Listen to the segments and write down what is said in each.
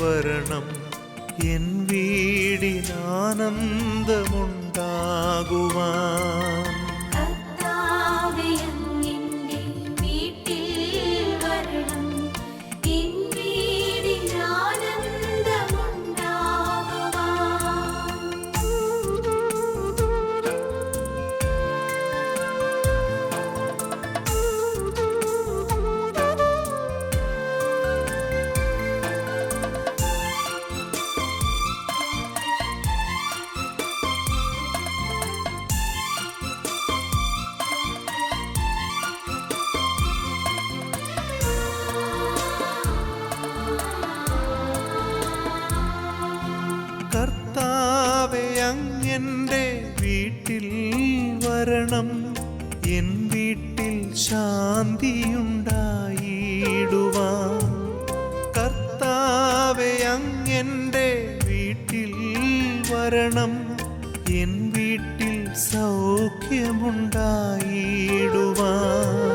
വരണം. എൻ വീടിനാനന്ദമുണ്ടാകുവാൻ. ശാന്തിയുണ്ടായിടുവാൻ. കർത്താവെ വീട്ടിൽ വരണം. എൻ വീട്ടിൽ സൗഖ്യമുണ്ടായിടുവാൻ.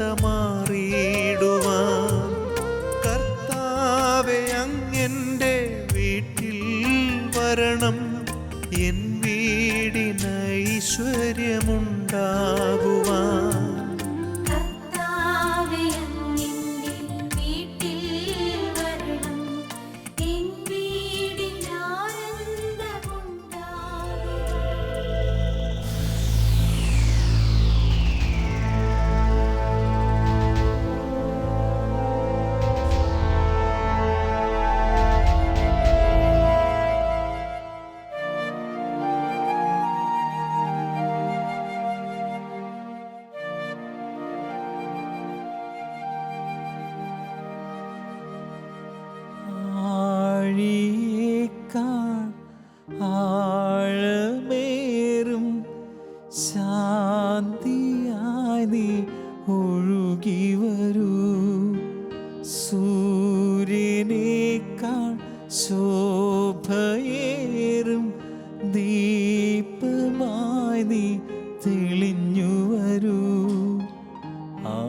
വീടിനസ്വസ്ഥത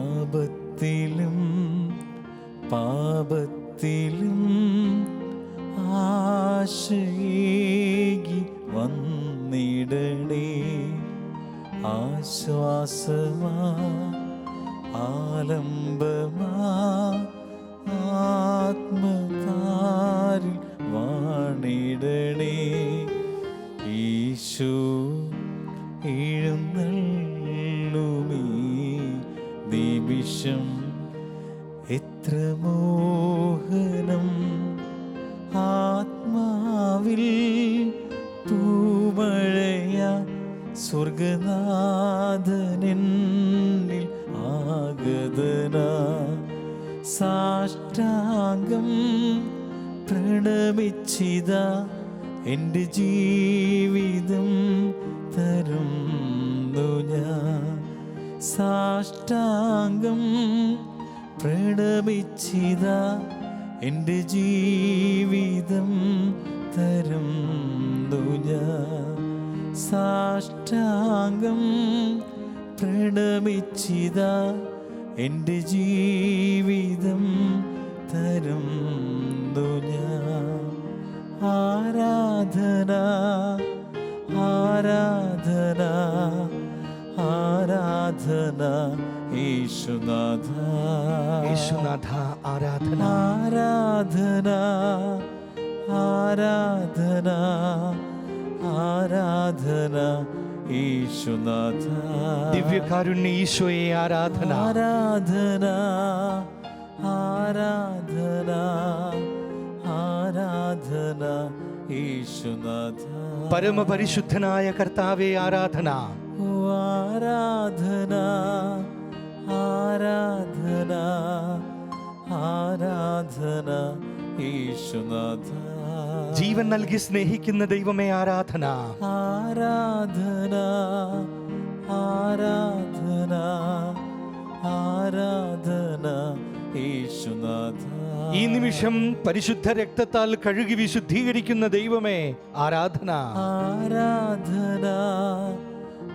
ആപത്തിലും പാപത്തിലും ആശയേകി വന്നിടണേ. ആശ്വാസമാ ആലംബമാ ആത്മതാരിൽ നിമിഷം എത്ര മോഹനം. ആത്മാവിൽ തൂമഴയ സ്വർഗനാഥനെന്നിൽ ആഗതന. സാഷ്ടാംഗം പ്രണമിച്ചിത എന്റെ ജീവിതം. സാഷ്ടാംഗം പ്രണമിച്ചിത എന്റെ ജീവിതം തരുന്നു ഞാൻ സാഷ്ടാംഗം പ്രണമിച്ചിത എന്റെ ജീവിതം തരുന്നു ഞാൻ ആരാധന ആരാധന ആരാധന യേശുനാഥ. യേശുനാഥ ആരാധന. ആരാധന ആരാധന ആരാധന യേശുനാഥ. ദിവ്യകാരുണ്യ ഈശോയെ ആരാധന. ആരാധന ആരാധന യേശുനാഥ. പരമപരിശുദ്ധനായ കർത്താവെ ആരാധന. ആരാധന ആരാധന ആരാധന യേശുനാഥ. ജീവൻ നൽകി സ്നേഹിക്കുന്ന ദൈവമേ ആരാധന. ആരാധന ആരാധന ആരാധന യേശുനാഥ. ഈ നിമിഷം പരിശുദ്ധ രക്തത്താൽ കഴുകി വിശുദ്ധീകരിക്കുന്ന ദൈവമേ ആരാധന. ആരാധന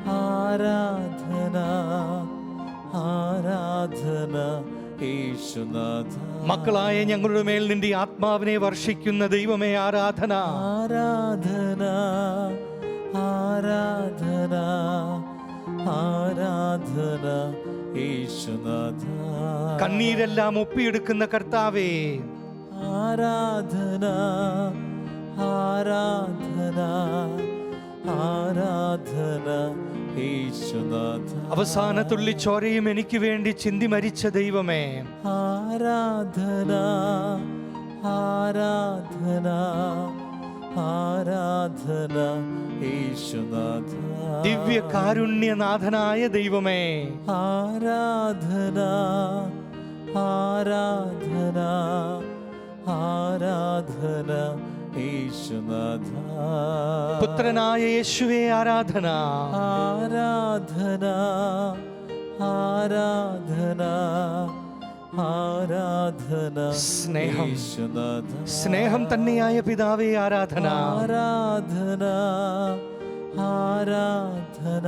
ആരാധന ആരാധന യേശുനാഥ. മക്കളായ ഞങ്ങളുടെ മേൽ നിന്റെ ആത്മാവിനെ വർഷിക്കുന്ന ദൈവമേ ആരാധന. ആരാധന ആരാധന ആരാധന യേശുനാഥ. കണ്ണീരെല്ലാം ഒപ്പിയെടുക്കുന്ന കർത്താവേ. ആരാധന ആരാധന ആരാധന യേശുനാഥ. അവസാന തുള്ളി ചോരയും എനിക്ക് വേണ്ടി ചിന്തി മരിച്ച ദൈവമേ. ആരാധന ആരാധന ആരാധന യേശുനാഥ. ദിവ്യ കാരുണ്യനാഥനായ ദൈവമേ. ആരാധന ആരാധന ആരാധന പുത്രനായ യേശുവേ ആരാധന? ആരാധന ആരാധന ആരാധന. സ്നേഹം. യേശുനാഥ. സ്നേഹം തന്നെയായ പിതാവേ ആരാധന? ആരാധന ആരാധന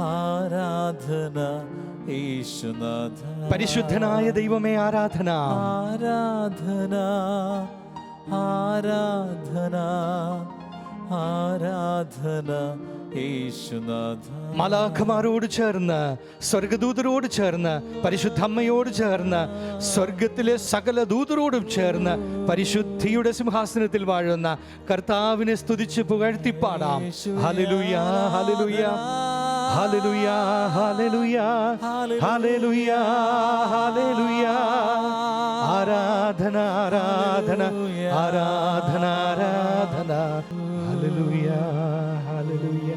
ആരാധന. യേശുനാഥ. പരിശുദ്ധനായ ദൈവമേ ആരാധന? ആരാധന ആരാധന ആരാധന യേശുനാഥ. മലാഖമാരോട് ചേർന്ന് സ്വർഗദൂതരോട് ചേർന്ന് പരിശുദ്ധ അമ്മയോട് ചേർന്ന് സ്വർഗത്തിലെ സകല ദൂതരോടും ചേർന്ന് പരിശുദ്ധിയുടെ സിംഹാസനത്തിൽ വാഴുന്ന കർത്താവിനെ സ്തുതിച്ച് പുകഴ്ത്തിപ്പാടാം. Hallelujah hallelujah. Hallelujah hallelujah hallelujah hallelujah ആരാധന ആരാധന ആരാധന ആരാധന ഹല്ലേലൂയ ഹല്ലേലൂയ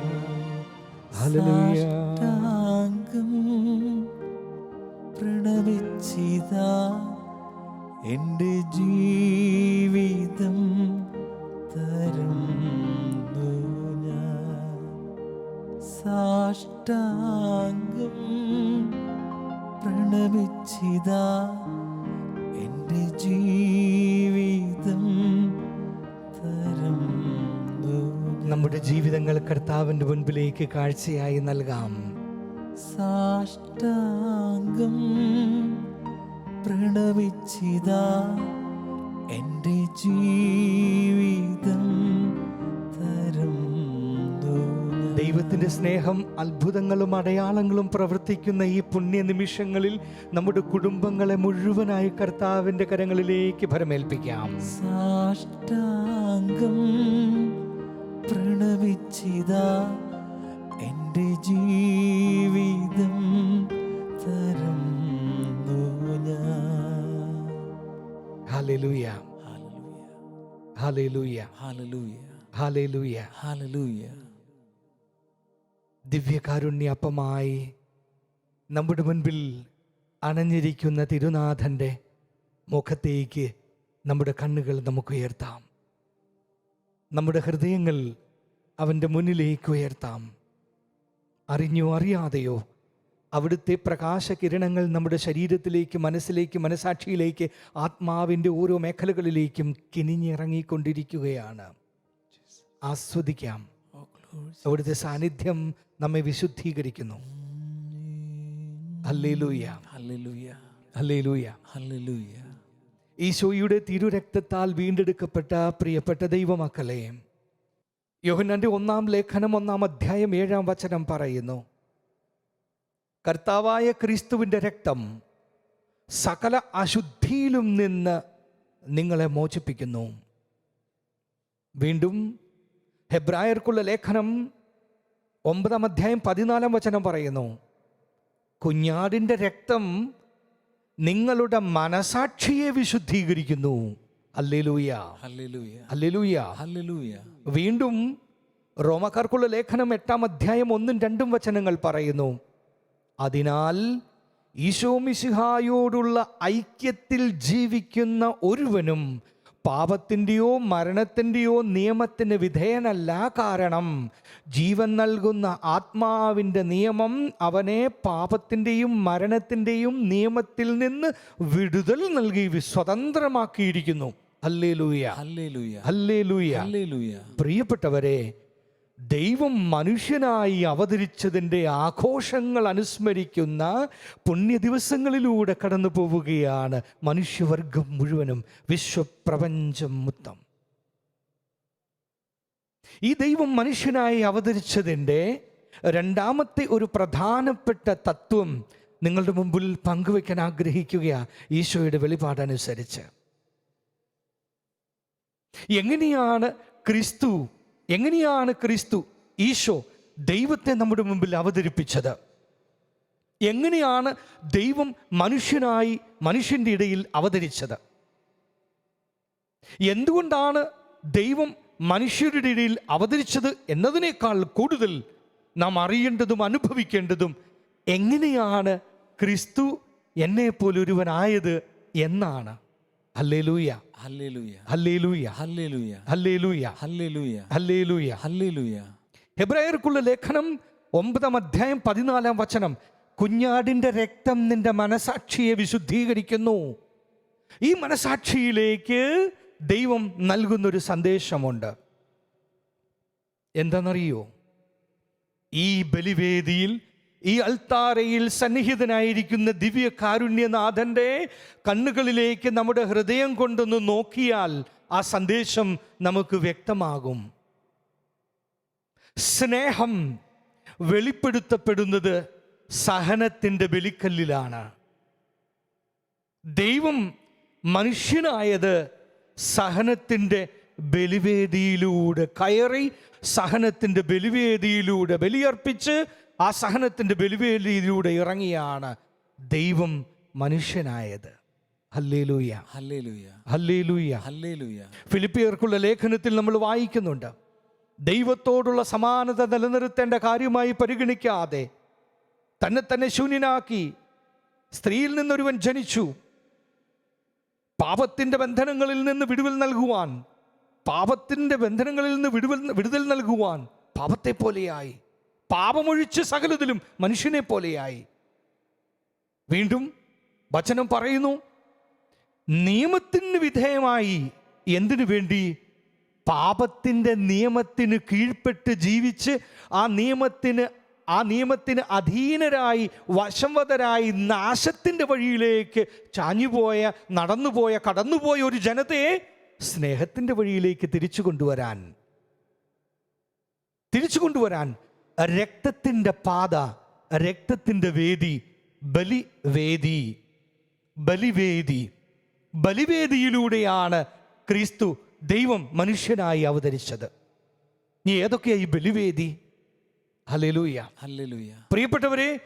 സാഷ്ടാംഗം പ്രണമിച്ചിതാ എന്റെ ജീവിതം മുൻപിലേക്ക് കാഴ്ചയായി നൽകാം. സാഷ്ടാംഗം പ്രണവിച്ചിതാ എന്റെ ജീവിതം തരും ദൈവത്തിന്റെ ദൈവത്തിന്റെ സ്നേഹം അത്ഭുതങ്ങളും അടയാളങ്ങളും പ്രവർത്തിക്കുന്ന ഈ പുണ്യ നിമിഷങ്ങളിൽ നമ്മുടെ കുടുംബങ്ങളെ മുഴുവനായി കർത്താവിന്റെ കരങ്ങളിലേക്ക് ഭരമേൽപ്പിക്കാം. സാഷ്ടാംഗം പ്രണമിച്ചിതാ എന്റെ ജീവിതം തരം. ദിവ്യകാരുണ്യപ്പമായി നമ്മുടെ മുൻപിൽ അണഞ്ഞിരിക്കുന്ന തിരുനാഥന്റെ മുഖത്തേക്ക് നമ്മുടെ കണ്ണുകൾ നമുക്ക് ഉയർത്താം. നമ്മുടെ ഹൃദയങ്ങൾ അവന്റെ മുന്നിലേക്ക് ഉയർത്താം. അറിഞ്ഞോ അറിയാതെയോ? അവിടുത്തെ പ്രകാശകിരണങ്ങൾ നമ്മുടെ ശരീരത്തിലേക്ക് മനസ്സിലേക്ക് മനസാക്ഷിയിലേക്ക് ആത്മാവിന്റെ ഓരോ മേഖലകളിലേക്കും കിനിഞ്ഞിറങ്ങിക്കൊണ്ടിരിക്കുകയാണ്. ആസ്വദിക്കാം. Oh, അവിടുത്തെ സാന്നിധ്യം നമ്മെ വിശുദ്ധീകരിക്കുന്നു. ഈശോയുടെ തിരുരക്തത്താൽ വീണ്ടെടുക്കപ്പെട്ട പ്രിയപ്പെട്ട ദൈവമക്കളെ യോഹന്നാന്റെ ഒന്നാം ലേഖനം ഒന്നാം അധ്യായം ഏഴാം വചനം പറയുന്നു. കർത്താവായ ക്രിസ്തുവിന്റെ രക്തം സകല അശുദ്ധിയിലും നിന്ന് നിങ്ങളെ മോചിപ്പിക്കുന്നു. വീണ്ടും ഹെബ്രായർക്കുള്ള ലേഖനം ഒമ്പതാം അധ്യായം പതിനാലാം വചനം പറയുന്നു. കുഞ്ഞാടിന്റെ രക്തം നിങ്ങളുടെ മനസാക്ഷിയെ വിശുദ്ധീകരിക്കുന്നു. വീണ്ടും റോമക്കാർക്കുള്ള ലേഖനം എട്ടാം അധ്യായം ഒന്നും രണ്ടും വചനങ്ങൾ പറയുന്നു. അതിനാൽ ഈശോമിശിഹായോടുള്ള ഐക്യത്തിൽ ജീവിക്കുന്ന ഒരുവനും പാപത്തിന്റെയോ മരണത്തിന്റെയോ നിയമത്തിന് വിധേയനല്ല കാരണം ജീവൻ നൽകുന്ന ആത്മാവിന്റെ നിയമം അവനെ പാപത്തിന്റെയും മരണത്തിന്റെയും നിയമത്തിൽ നിന്ന് വിടുതൽ നൽകി സ്വതന്ത്രമാക്കിയിരിക്കുന്നു പ്രിയപ്പെട്ടവരെ ദൈവം മനുഷ്യനായി അവതരിച്ചതിന്റെ ആഘോഷങ്ങൾ അനുസ്മരിക്കുന്ന പുണ്യദിവസങ്ങളിലൂടെ കടന്നു പോവുകയാണ് മനുഷ്യവർഗം മുഴുവനും വിശ്വപ്രപഞ്ചം മൊത്തം. ഈ ദൈവം മനുഷ്യനായി അവതരിച്ചതിന്റെ രണ്ടാമത്തെ ഒരു പ്രധാനപ്പെട്ട തത്വം നിങ്ങളുടെ മുമ്പിൽ പങ്കുവെക്കാൻ ആഗ്രഹിക്കുകയാണ് ഈശോയുടെ വെളിപാടനുസരിച്ച്. എങ്ങനെയാണ് ക്രിസ്തു എങ്ങനെയാണ് ക്രിസ്തു ഈശോ ദൈവത്തെ നമ്മുടെ മുമ്പിൽ അവതരിപ്പിച്ചത്? എങ്ങനെയാണ് ദൈവം മനുഷ്യനായി മനുഷ്യന്റെ ഇടയിൽ അവതരിച്ചത്? എന്തുകൊണ്ടാണ് ദൈവം മനുഷ്യരുടെ ഇടയിൽ അവതരിച്ചത് എന്നതിനേക്കാൾ കൂടുതൽ നാം അറിയേണ്ടതും അനുഭവിക്കേണ്ടതും എങ്ങനെയാണ് ക്രിസ്തു എന്നെപ്പോലൊരുവനായത് എന്നാണ്. ഹെബ്രായർക്കുള്ള ലേഖനം ഒമ്പതാം അധ്യായം പതിനാലാം വചനം. കുഞ്ഞാടിന്റെ രക്തം നിന്റെ മനസാക്ഷിയെ വിശുദ്ധീകരിക്കുന്നു. ഈ മനസാക്ഷിയിലേക്ക് ദൈവം നൽകുന്നൊരു സന്ദേശമുണ്ട്. എന്താണെന്നറിയോ? ഈ ബലിവേദിയിൽ ഈ അൽത്താരയിൽ സന്നിഹിതനായിരിക്കുന്ന ദിവ്യ കാരുണ്യനാഥന്റെ കണ്ണുകളിലേക്ക് നമ്മുടെ ഹൃദയം കൊണ്ടൊന്ന് നോക്കിയാൽ ആ സന്ദേശം നമുക്ക് വ്യക്തമാകും. സ്നേഹം വെളിപ്പെടുത്തപ്പെടുന്നത് സഹനത്തിന്റെ ബലിക്കല്ലിലാണ്. ദൈവം മനുഷ്യനായത് സഹനത്തിന്റെ ബലിവേദിയിലൂടെ കയറി സഹനത്തിന്റെ ബലിവേദിയിലൂടെ ബലിയർപ്പിച്ച് ആ സഹനത്തിന്റെ ബലിവേലിയിലൂടെ ഇറങ്ങിയാണ് ദൈവം മനുഷ്യനായത്. ഫിലിപ്പിയർക്കുള്ള ലേഖനത്തിൽ നമ്മൾ വായിക്കുന്നുണ്ട് ദൈവത്തോടുള്ള സമാനത നിലനിർത്തേണ്ട കാര്യമായി പരിഗണിക്കാതെ തന്നെ തന്നെ ശൂന്യനാക്കി സ്ത്രീയിൽ നിന്നൊരുവൻ ജനിച്ചു. പാപത്തിന്റെ ബന്ധനങ്ങളിൽ നിന്ന് വിടുവൽ നൽകുവാൻ പാപത്തിന്റെ ബന്ധനങ്ങളിൽ നിന്ന് വിടുവൽ വിടുതൽ നൽകുവാൻ പാപത്തെ പോലെയായി പാപമൊഴിച്ച് സകലതിലും മനുഷ്യനെ പോലെയായി. വീണ്ടും വചനം പറയുന്നു നിയമത്തിന് വിധേയമായി എന്തിനു വേണ്ടി? പാപത്തിന്റെ നിയമത്തിന് കീഴ്പ്പെട്ട് ജീവിച്ച് ആ നിയമത്തിന് ആ നിയമത്തിന് അധീനരായി വശംവതരായി നാശത്തിന്റെ വഴിയിലേക്ക് ചാഞ്ഞുപോയ നടന്നുപോയ കടന്നുപോയ ഒരു ജനതയെ സ്നേഹത്തിന്റെ വഴിയിലേക്ക് തിരിച്ചു കൊണ്ടുവരാൻ തിരിച്ചു കൊണ്ടുവരാൻ രക്തത്തിന്റെ പാത രക്തത്തിന്റെ വേദി ബലിവേദി ബലിവേദി. ബലിവേദിയിലൂടെയാണ് ക്രിസ്തു ദൈവം മനുഷ്യനായി അവതരിച്ചത്. നീ ഏതൊക്കെയാ ഈ ബലിവേദി? ഹലലൂയ ഹലലൂയ പ്രിയപ്പെട്ടവരെ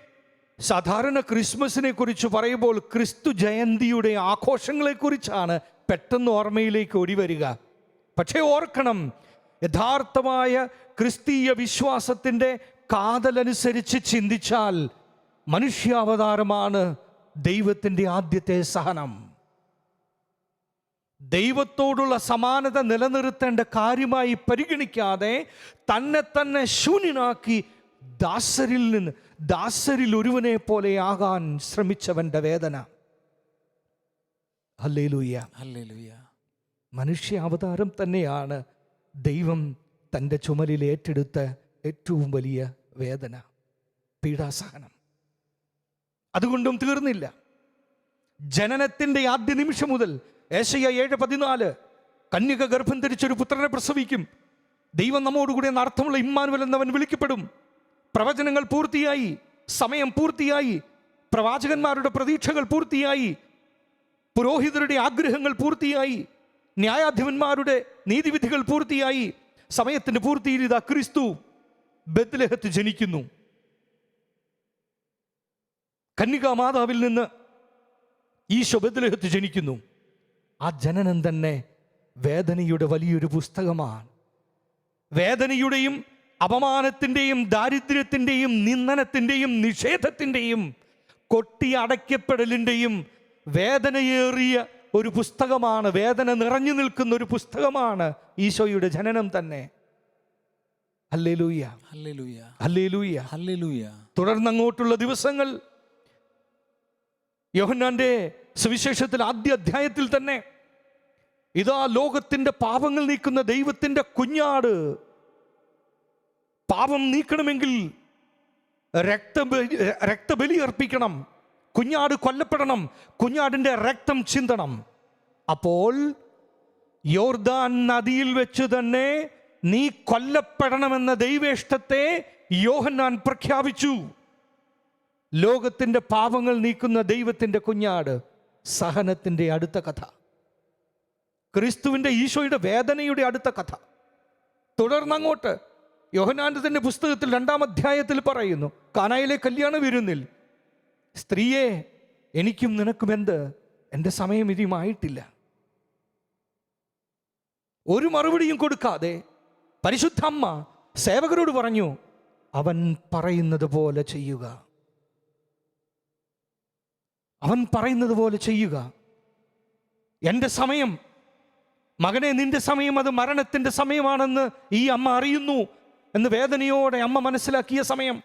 സാധാരണ ക്രിസ്മസിനെ കുറിച്ച് പറയുമ്പോൾ ക്രിസ്തു ജയന്തിയുടെ ആഘോഷങ്ങളെക്കുറിച്ചാണ് പെട്ടെന്ന് ഓർമ്മയിലേക്ക് ഓടി വരിക പക്ഷേ ഓർക്കണം യഥാർത്ഥമായ ക്രിസ്തീയ വിശ്വാസത്തിന്റെ കാതലനുസരിച്ച് ചിന്തിച്ചാൽ മനുഷ്യാവതാരമാണ് ദൈവത്തിന്റെ ആദ്യത്തെ സഹനം. ദൈവത്തോടുള്ള സമാനത നിലനിർത്തേണ്ട കാര്യമായി പരിഗണിക്കാതെ തന്നെ തന്നെ ശൂന്യനാക്കി ദാസരിൽ നിന്ന് ദാസരിൽ ഒരുവനെ പോലെ ആകാൻ ശ്രമിച്ചവന്റെ വേദന. മനുഷ്യ അവതാരം തന്നെയാണ് ദൈവം തന്റെ ചുമലിൽ ഏറ്റെടുത്ത ഏറ്റവും വലിയ വേദന പീഡാസഹനം. അതുകൊണ്ടും തീർന്നില്ല. ജനനത്തിന്റെ ആദ്യ നിമിഷം മുതൽ ഏശയ്യ ഏഴ് പതിനാല് കന്യക ഗർഭം ധരിച്ചൊരു പുത്രനെ പ്രസവിക്കും. ദൈവം നമ്മോടുകൂടി എന്ന അർത്ഥമുള്ള ഇമ്മാനുവൽ എന്നവൻ വിളിക്കപ്പെടും. പ്രവചനങ്ങൾ പൂർത്തിയായി സമയം പൂർത്തിയായി പ്രവാചകന്മാരുടെ പ്രതീക്ഷകൾ പൂർത്തിയായി പുരോഹിതരുടെ ആഗ്രഹങ്ങൾ പൂർത്തിയായി ന്യായാധിപന്മാരുടെ നീതിവിധികൾ പൂർത്തിയായി. സമയത്തിന് പൂർത്തിയിൽ ഇതാ ക്രിസ്തു ബദ്ലഹത്ത് ജനിക്കുന്നു. കന്യകാ മാതാവിൽ നിന്ന് ഈശോ ബദ്ലഹത്ത് ജനിക്കുന്നു. ആ ജനനം തന്നെ വേദനയുടെ വലിയൊരു പുസ്തകമാണ്. വേദനയുടെയും അപമാനത്തിന്റെയും ദാരിദ്ര്യത്തിന്റെയും നിന്ദനത്തിന്റെയും നിഷേധത്തിന്റെയും കൊട്ടി അടയ്ക്കപ്പെടലിന്റെയും വേദനയേറിയ ഒരു പുസ്തകമാണ് വേദന നിറഞ്ഞു നിൽക്കുന്ന ഒരു പുസ്തകമാണ് ഈശോയുടെ ജനനം തന്നെ. തുടർന്ന് അങ്ങോട്ടുള്ള ദിവസങ്ങൾ യോഹന്നാന്റെ സുവിശേഷത്തിൽ ആദ്യ അധ്യായത്തിൽ തന്നെ ഇതാ ലോകത്തിന്റെ പാപങ്ങൾ നീക്കുന്ന ദൈവത്തിന്റെ കുഞ്ഞാട്. പാപം നീക്കണമെങ്കിൽ രക്തബലി രക്തബലി അർപ്പിക്കണം. കുഞ്ഞാട് കൊല്ലപ്പെടണം കുഞ്ഞാടിന്റെ രക്തം ചിന്തണം. അപ്പോൾ യോർദാൻ നദിയിൽ വെച്ച് തന്നെ നീ കൊല്ലപ്പെടണമെന്ന ദൈവേഷ്ടത്തെ യോഹന്നാൻ പ്രഖ്യാപിച്ചു. ലോകത്തിന്റെ പാവങ്ങൾ നീക്കുന്ന ദൈവത്തിന്റെ കുഞ്ഞാട് സഹനത്തിന്റെ അടുത്ത കഥ. ക്രിസ്തുവിന്റെ ഈശോയുടെ വേദനയുടെ അടുത്ത കഥ. തുടർന്നങ്ങോട്ട് യോഹനാന്റെ തന്നെ പുസ്തകത്തിൽ രണ്ടാം അധ്യായത്തിൽ പറയുന്നു കാനായിലെ കല്യാണ വിരുന്നിൽ സ്ത്രീയെ എനിക്കും നിനക്കും എന്ത് എന്റെ സമയം ഇനിയുമായിട്ടില്ല. ഒരു മറുപടിയും കൊടുക്കാതെ പരിശുദ്ധ അമ്മ സേവകരോട് പറഞ്ഞു അവൻ പറയുന്നത് പോലെ ചെയ്യുക. അവൻ പറയുന്നത് പോലെ ചെയ്യുക. എന്റെ സമയം മകനെ നിന്റെ സമയം അത് മരണത്തിന്റെ സമയമാണെന്ന് ഈ അമ്മ അറിയുന്നു എന്ന് വേദനയോടെ അമ്മ മനസ്സിലാക്കിയ സമയം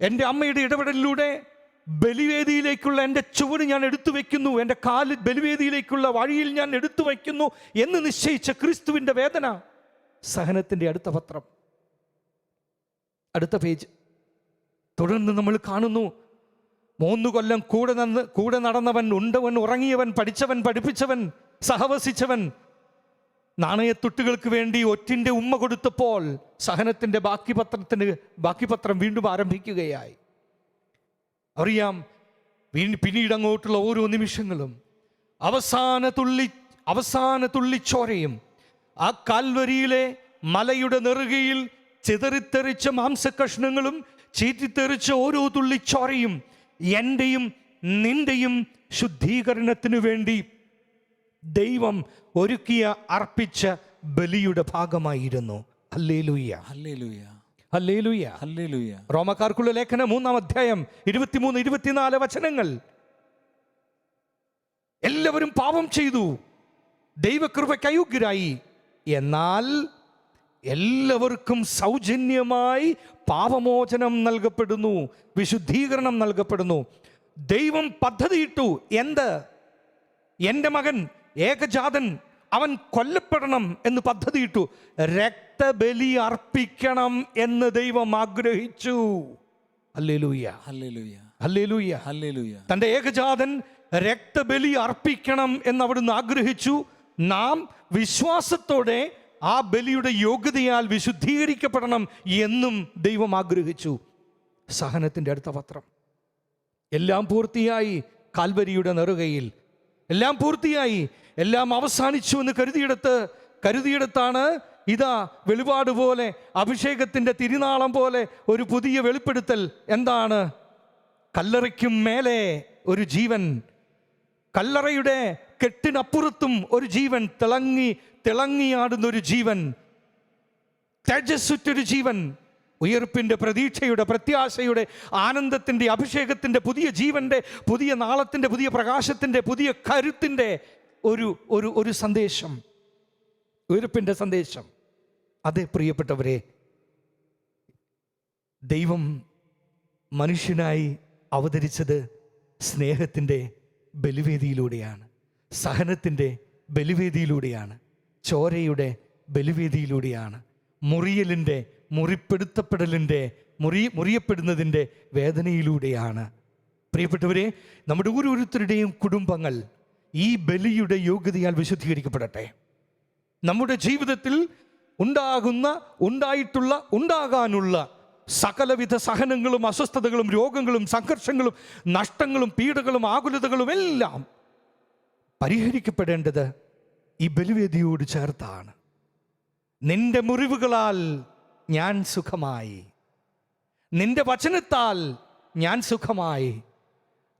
എന്റെ അമ്മയുടെ ഇടപെടലിലൂടെ ബലിവേദിയിലേക്കുള്ള എന്റെ ചുവട് ഞാൻ എടുത്തു വയ്ക്കുന്നു എന്റെ കാൽ ബലിവേദിയിലേക്കുള്ള വഴിയിൽ ഞാൻ എടുത്തു വയ്ക്കുന്നു എന്ന് നിശ്ചയിച്ച ക്രിസ്തുവിന്റെ വേദന. സഹനത്തിന്റെ അടുത്ത പത്രം. അടുത്ത പേജ്. തുടർന്ന് നമ്മൾ കാണുന്നു. മൂന്ന് കൊല്ലം കൂടെ നിന്ന് കൂടെ നടന്നവൻ ഉണ്ടവൻ ഉറങ്ങിയവൻ പഠിച്ചവൻ പഠിപ്പിച്ചവൻ സഹവസിച്ചവൻ നാണയത്തുട്ടുകൾക്ക് വേണ്ടി ഒറ്റിന്റെ ഉമ്മ കൊടുത്തപ്പോൾ സഹനത്തിന്റെ ബാക്കി പത്രത്തിന് ബാക്കി പത്രം വീണ്ടും ആരംഭിക്കുകയായി. അറിയാം പിന്നീട് അങ്ങോട്ടുള്ള ഓരോ നിമിഷങ്ങളും അവസാന തുള്ളി അവസാന തുള്ളിച്ചോരയും ആ കാൽവരിയിലെ മലയുടെ നെറുകയിൽ ചിതറിത്തെറിച്ച മാംസകഷ്ണങ്ങളും ചീറ്റിത്തെറിച്ച ഓരോ തുള്ളിച്ചോരയും എന്റെയും നിന്റെയും ശുദ്ധീകരണത്തിനു വേണ്ടി ദൈവം ഒരുക്കിയ അർപ്പിച്ച ബലിയുടെ ഭാഗമായിരുന്നു. ഹല്ലേലൂയ ഹല്ലേലൂയ ഹല്ലേലൂയ ഹല്ലേലൂയ റോമക്കാർക്കുള്ള ലേഖനം മൂന്നാം അധ്യായം ഇരുപത്തിമൂന്ന് ഇരുപത്തിനാല് വചനങ്ങൾ. എല്ലാവരും പാപം ചെയ്തു. ദൈവകൃപയ്ക്ക് അയോഗ്യരായി. എന്നാൽ എല്ലാവർക്കും സൗജന്യമായി പാപമോചനം നൽകപ്പെടുന്നു വിശുദ്ധീകരണം നൽകപ്പെടുന്നു. ദൈവം പദ്ധതിയിട്ടു എന്ത്? എന്റെ മകൻ ഏകജാതൻ അവൻ കൊല്ലപ്പെടണം എന്ന് പദ്ധതിയിട്ടു രക്തബലി അർപ്പിക്കണം എന്ന് ദൈവം ആഗ്രഹിച്ചു. തന്റെ ഏകജാതൻ രക്തബലി അർപ്പിക്കണം എന്ന് അവിടുന്ന് ആഗ്രഹിച്ചു. നാം വിശ്വാസത്തോടെ ആ ബലിയുടെ യോഗ്യതയാൽ വിശുദ്ധീകരിക്കപ്പെടണം എന്നും ദൈവം ആഗ്രഹിച്ചു. സഹനത്തിന്റെ അടുത്ത പത്രം. എല്ലാം പൂർത്തിയായി കാൽവരിയുടെ നെറുകയിൽ. എല്ലാം പൂർത്തിയായി. എല്ലാം അവസാനിച്ചു എന്ന് കരുതിയെടുത്ത് കരുതിയെടുത്താണ് ഇതാ വെളിപാട് പോലെ അഭിഷേകത്തിന്റെ തിരുനാളം പോലെ ഒരു പുതിയ വെളിപ്പെടുത്തൽ. എന്താണ്? കല്ലറയ്ക്കും മേലെ ഒരു ജീവൻ. കല്ലറയുടെ കെട്ടിനപ്പുറത്തും ഒരു ജീവൻ. തിളങ്ങി തിളങ്ങിയാടുന്ന ഒരു ജീവൻ. തേജസ്സുറ്റൊരു ജീവൻ. ഉയർപ്പിന്റെ പ്രതീക്ഷയുടെ പ്രത്യാശയുടെ ആനന്ദത്തിന്റെ അഭിഷേകത്തിന്റെ പുതിയ ജീവന്റെ പുതിയ നാളത്തിന്റെ പുതിയ പ്രകാശത്തിന്റെ പുതിയ കരുത്തിന്റെ ഒരു ഒരു ഒരു സന്ദേശം ഉയർപ്പിന്റെ സന്ദേശം. അതെ പ്രിയപ്പെട്ടവരെ ദൈവം മനുഷ്യനായി അവതരിച്ചത് സ്നേഹത്തിന്റെ ബലിവേദിയിലൂടെയാണ് സഹനത്തിന്റെ ബലിവേദിയിലൂടെയാണ് ചോരയുടെ ബലിവേദിയിലൂടെയാണ് മുറിയലിന്റെ മുറിപ്പെടുത്തപ്പെടലിന്റെ മുറി മുറിയപ്പെടുന്നതിന്റെ വേദനയിലൂടെയാണ്. പ്രിയപ്പെട്ടവരെ നമ്മുടെ ഓരോരുത്തരുടെയും കുടുംബങ്ങൾ ഈ ബലിയുടെ യോഗ്യതയാൽ വിശുദ്ധീകരിക്കപ്പെടട്ടെ. നമ്മുടെ ജീവിതത്തിൽ ഉണ്ടാകുന്ന ഉണ്ടായിട്ടുള്ള ഉണ്ടാകാനുള്ള സകലവിധ സഹനങ്ങളും അസ്വസ്ഥതകളും രോഗങ്ങളും സംഘർഷങ്ങളും നഷ്ടങ്ങളും പീഡകളും ആകുലതകളും എല്ലാം പരിഹരിക്കപ്പെടേണ്ടത് ഈ ബലിവേദിയോട് ചേർത്താണ്. നിന്റെ മുറിവുകളാൽ ഞാൻ സുഖമായി. നിന്റെ വചനത്താൽ ഞാൻ സുഖമായി.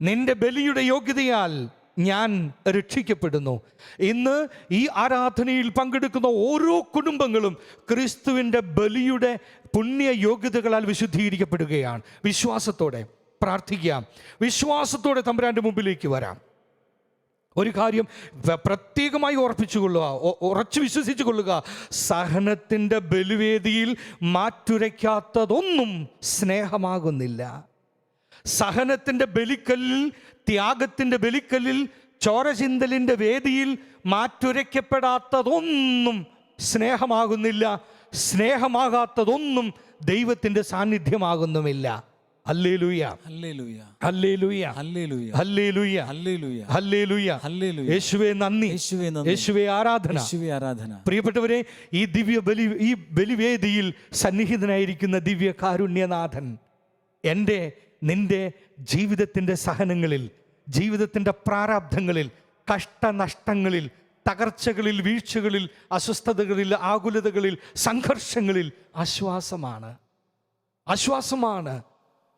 നിന്റെ ബലിയുടെ യോഗ്യതയാൽ ഞാൻ രക്ഷിക്കപ്പെടുന്നു. ഇന്ന് ഈ ആരാധനയിൽ പങ്കെടുക്കുന്ന ഓരോ കുടുംബങ്ങളും ക്രിസ്തുവിന്റെ ബലിയുടെ പുണ്യ യോഗ്യതകളാൽ വിശുദ്ധീകരിക്കപ്പെടുകയാണ്. വിശ്വാസത്തോടെ പ്രാർത്ഥിക്കാം. വിശ്വാസത്തോടെ തമ്പുരാന്റെ മുമ്പിലേക്ക് വരാം. ഒരു കാര്യം പ്രത്യേകമായി ഉറപ്പിച്ചു കൊള്ളുക ഉറച്ചു വിശ്വസിച്ചു കൊള്ളുക സഹനത്തിന്റെ ബലിവേദിയിൽ മാറ്റുരയ്ക്കാത്തതൊന്നും സ്നേഹമാകുന്നില്ല. സഹനത്തിന്റെ ബലിക്കല്ലിൽ ത്യാഗത്തിന്റെ ബലിക്കല്ലിൽ ചോരചിന്തലിന്റെ വേദിയിൽ മാറ്റുരയ്ക്കപ്പെടാത്തതൊന്നും സ്നേഹമാകുന്നില്ല. സ്നേഹമാകാത്തതൊന്നും ദൈവത്തിന്റെ സാന്നിധ്യമാകുന്നുമില്ല. പ്രിയപ്പെട്ടവരെ ഈ ദിവ്യ ബലി ഈ ബലിവേദിയിൽ സന്നിഹിതനായിരിക്കുന്ന ദിവ്യ കാരുണ്യനാഥൻ എന്റെ നിന്റെ ജീവിതത്തിന്റെ സഹനങ്ങളിൽ ജീവിതത്തിന്റെ പ്രാരാബ്ധങ്ങളിൽ കഷ്ടനഷ്ടങ്ങളിൽ തകർച്ചകളിൽ വീഴ്ചകളിൽ അസ്വസ്ഥതകളിൽ ആകുലതകളിൽ സംഘർഷങ്ങളിൽ ആശ്വാസമാണ്. ആശ്വാസമാണ്.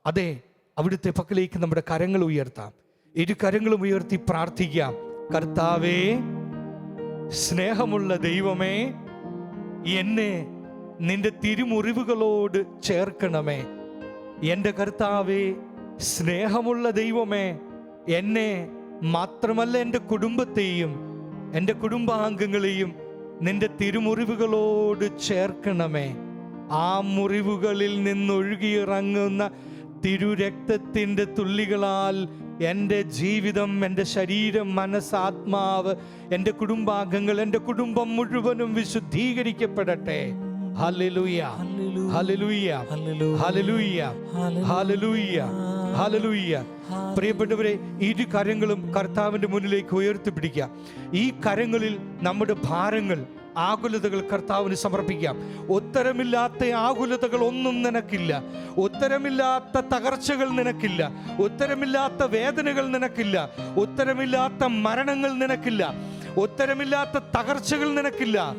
അതെ അവിടുത്തെ പക്കലേക്ക് നമ്മുടെ കരങ്ങൾ ഉയർത്താം. ഇരു കരങ്ങളും ഉയർത്തി പ്രാർത്ഥിക്കാം. കർത്താവേ സ്നേഹമുള്ള ദൈവമേ എന്നെ നിന്റെ തിരുമുറിവുകളോട് ചേർക്കണമേ. എന്റെ കർത്താവേ സ്നേഹമുള്ള ദൈവമേ എന്നെ മാത്രമല്ല എന്റെ കുടുംബത്തെയും എന്റെ കുടുംബാംഗങ്ങളെയും നിന്റെ തിരുമുറിവുകളോട് ചേർക്കണമേ. ആ മുറിവുകളിൽ നിന്നൊഴുകിയിറങ്ങുന്ന തിരുരക്തത്തിന്റെ തുള്ളികളാൽ എന്റെ ജീവിതം എന്റെ ശരീരം മനസ്സാത്മാവ് എന്റെ കുടുംബാംഗങ്ങൾ എന്റെ കുടുംബം മുഴുവനും വിശുദ്ധീകരിക്കപ്പെടട്ടെ. Hallelujah hallelujah hallelujah hallelujah hallelujah പ്രിയപ്പെട്ടവരെ ഇരു കരങ്ങളും കർത്താവിന്റെ മുന്നിലേക്ക് ഉയർത്തിപ്പിടിക്കുക ഈ കരങ്ങളിൽ നമ്മുടെ ഭാരങ്ങൾ ആകുലതകൾ കർത്താവിന് സമർപ്പിക്കാം. ഉത്തരമില്ലാത്ത ആകുലതകൾ ഒന്നും നിനക്കില്ല. ഉത്തരമില്ലാത്ത തകർച്ചകൾ നിനക്കില്ല. ഉത്തരമില്ലാത്ത വേദനകൾ നിനക്കില്ല. ഉത്തരമില്ലാത്ത മരണങ്ങൾ നിനക്കില്ല. ഉത്തരമില്ലാത്ത തകർച്ചകൾ നിനക്കില്ല.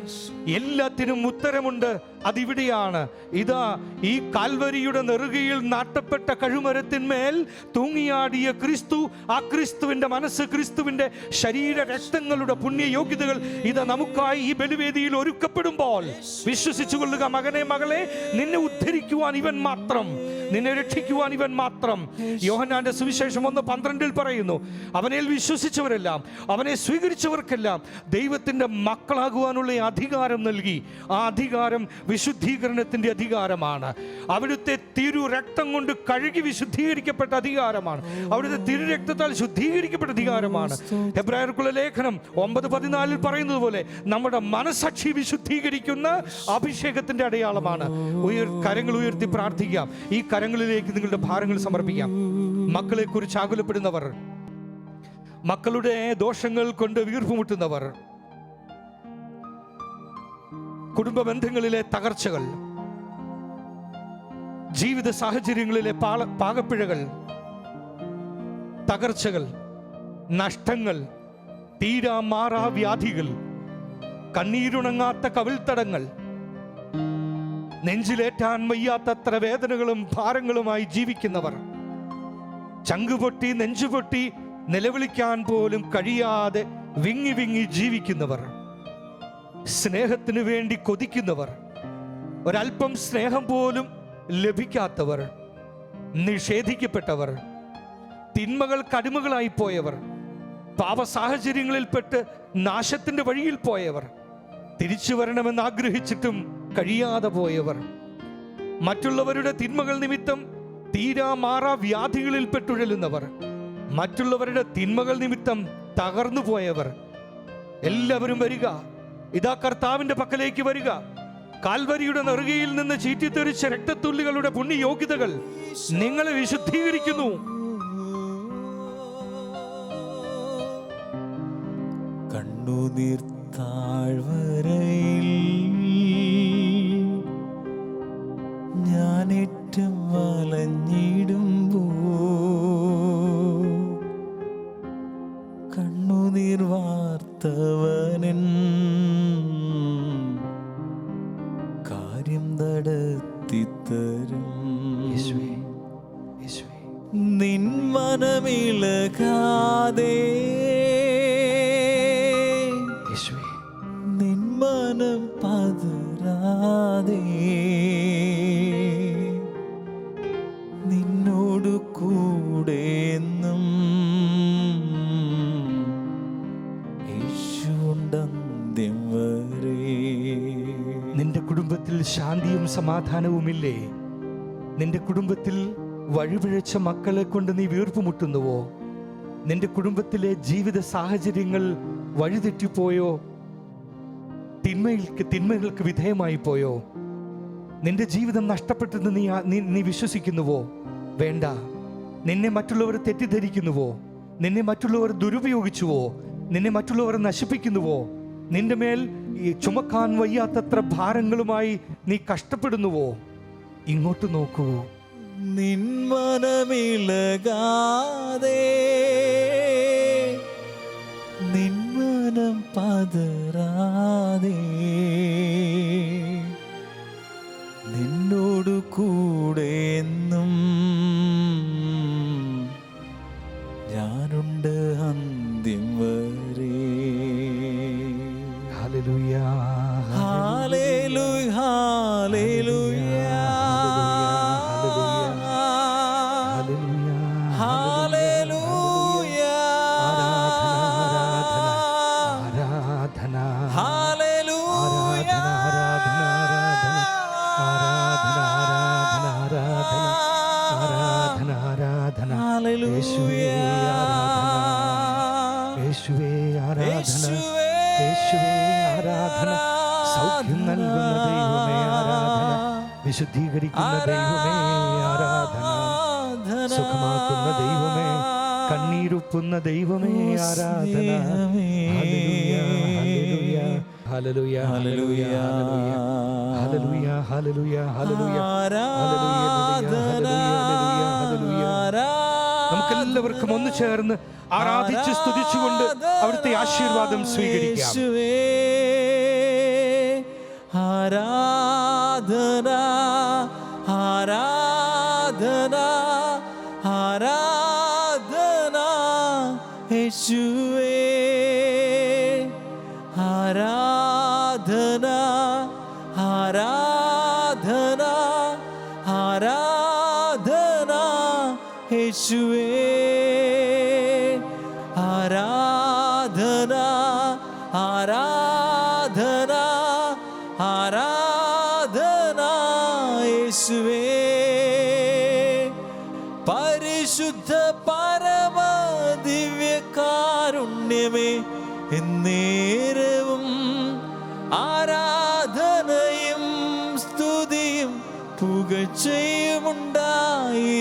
എല്ലാത്തിനും ഉത്തരമുണ്ട്. അതിവിടെയാണ്. ഇതാ ഈ കാൽവരിയുടെ നെറുകയിൽ നാട്ടപ്പെട്ട കഴുമരത്തിന്മേൽ തൂങ്ങിയാടിയ ക്രിസ്തു ആ ക്രിസ്തുവിന്റെ മനസ്സ് ക്രിസ്തുവിന്റെ ശരീര രക്തങ്ങളുടെ പുണ്യയോഗ്യതകൾ ഇത് നമുക്കായി ഈ ബലിവേദിയിൽ ഒരുക്കപ്പെടുമ്പോൾ. വിശ്വസിച്ചു കൊള്ളുക മകനെ മകളെ നിന്നെ ഉദ്ധരിക്കുവാൻ ഇവൻ മാത്രം. നിന്നെ രക്ഷിക്കുവാൻ ഇവൻ മാത്രം. യോഹനാന്റെ സുവിശേഷം ഒന്ന് പന്ത്രണ്ടിൽ പറയുന്നു അവനിൽ വിശ്വസിച്ചവരെല്ലാം അവനെ സ്വീകരിച്ചവർക്കെല്ലാം ദൈവത്തിന്റെ മക്കളാകുവാനുള്ള ഈ അധികാരം നൽകി. ആ അധികാരം വിശുദ്ധീകരണത്തിന്റെ അധികാരമാണ്. അവിടുത്തെ തിരു രക്തം കൊണ്ട് കഴുകി വിശുദ്ധീകരിക്കപ്പെട്ട അധികാരമാണ്. അവിടുത്തെ തിരു രക്തത്താൽ ശുദ്ധീകരിക്കപ്പെട്ട അധികാരമാണ്. ഹെബ്രായർക്കുള്ള ലേഖനം ഒമ്പത് പതിനാലിൽ പറയുന്നത് പോലെ നമ്മുടെ മനസാക്ഷി വിശുദ്ധീകരിക്കുന്ന അഭിഷേകത്തിന്റെ അടയാളമാണ്. ഉയർ കരങ്ങൾ ഉയർത്തി പ്രാർത്ഥിക്കാം. ഈ കരങ്ങളിലേക്ക് നിങ്ങളുടെ ഭാരങ്ങൾ സമർപ്പിക്കാം. മക്കളെ കുറിച്ച് ആകുലപ്പെടുന്നവർ മക്കളുടെ ദോഷങ്ങൾ കൊണ്ട് വീർപ്പുമുട്ടുന്നവർ. കുടുംബ ബന്ധങ്ങളിലെ തകർച്ചകൾ. ജീവിത സാഹചര്യങ്ങളിലെ പാള പാകപ്പിഴകൾ. തകർച്ചകൾ നഷ്ടങ്ങൾ തീരാ മാറാ വ്യാധികൾ കണ്ണീരുണങ്ങാത്ത കവിൾത്തടങ്ങൾ. നെഞ്ചിലേറ്റാൻ വയ്യാത്തത്ര വേദനകളും ഭാരങ്ങളുമായി ജീവിക്കുന്നവർ. ചങ്കുപൊട്ടി നെഞ്ചുപൊട്ടി നിലവിളിക്കാൻ പോലും കഴിയാതെ വിങ്ങി വിങ്ങി ജീവിക്കുന്നവർ സ്നേഹത്തിന് വേണ്ടി കൊതിക്കുന്നവർ ഒരല്പം സ്നേഹം പോലും ലഭിക്കാത്തവർ നിഷേധിക്കപ്പെട്ടവർ തിന്മകൾ കടിമകളായി പോയവർ പാപ സാഹചര്യങ്ങളിൽപ്പെട്ട് നാശത്തിന്റെ വഴിയിൽ പോയവർ തിരിച്ചു വരണമെന്ന് ആഗ്രഹിച്ചിട്ടും കഴിയാതെ പോയവർ. മറ്റുള്ളവരുടെ തിന്മകൾ നിമിത്തം തീരാ മാറാ വ്യാധികളിൽ പെട്ടുഴലുന്നവർ. മറ്റുള്ളവരുടെ തിന്മകൾ നിമിത്തം തകർന്നു പോയവർ. എല്ലാവരും വരിക. ഇതാ കർത്താവിന്റെ പക്കലേക്ക് വരിക. കാൽവരിയുടെ നെറുകയിൽ നിന്ന് ചീറ്റിത്തെറിച്ച രക്തത്തുള്ളികളുടെ പുണ്യയോഗ്യതകൾ നിങ്ങളെ വിശുദ്ധീകരിക്കുന്നു. കണ്ണുനീർ താഴ്വരയിൽ വലഞ്ഞിടുമ്പോ വരെ. നിന്റെ കുടുംബത്തിൽ ശാന്തിയും സമാധാനവുമില്ലേ? നിന്റെ കുടുംബത്തിൽ വഴിപിഴച്ച മക്കളെ കൊണ്ട് നീ വീർപ്പുമുട്ടുന്നുവോ നിന്റെ കുടുംബത്തിലെ ജീവിത സാഹചര്യങ്ങൾ വഴിതെറ്റിപ്പോയോ? തിന്മയിൽക്ക് തിന്മകൾക്ക് വിധേയമായി പോയോ നിന്റെ ജീവിതം നഷ്ടപ്പെട്ടെന്ന് നീ നീ വിശ്വസിക്കുന്നുവോ? വേണ്ട. നിന്നെ മറ്റുള്ളവർ തെറ്റിദ്ധരിക്കുന്നുവോ? നിന്നെ മറ്റുള്ളവർ ദുരുപയോഗിച്ചുവോ? നിന്നെ മറ്റുള്ളവർ നശിപ്പിക്കുന്നുവോ? നിന്റെ മേൽ ഈ ചുമക്കാൻ വയ്യാത്തത്ര ഭാരങ്ങളുമായി നീ കഷ്ടപ്പെടുന്നുവോ? ഇങ്ങോട്ട് നോക്കൂ. നിന്മനമിളകാതെ നിന്മനം പതറാതെ നിന്നോട് കൂടെ എന്നും ഞാനുണ്ട് അന്ത്യം വിശുദ്ധീകരിക്കുന്ന ദൈവമേ ആരാധന. സുഖമാക്കുന്ന ദൈവമേ കണ്ണീരുപ്പുന്ന ദൈവമേ ആരാധന. നമുക്കെല്ലാവർക്കും ഒന്ന് ചേർന്ന് ആരാധിച്ച് സ്തുതിച്ചുകൊണ്ട് അവിടുത്തെ ആശീർവാദം സ്വീകരിക്കാം. യേശുവേ, ആരാധന ആരാധന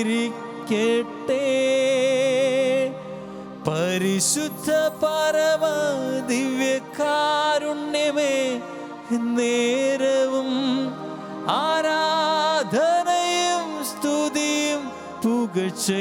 പുകച്ചയുമുണ്ടായിരിക്കട്ടെ പരിശുദ്ധ പരമ ദിവ്യകാരുണ്യമേ നേരവും ആരാധനയും സ്തുതിയും പുകച്ചയുമുണ്ടായിരിക്കട്ടെ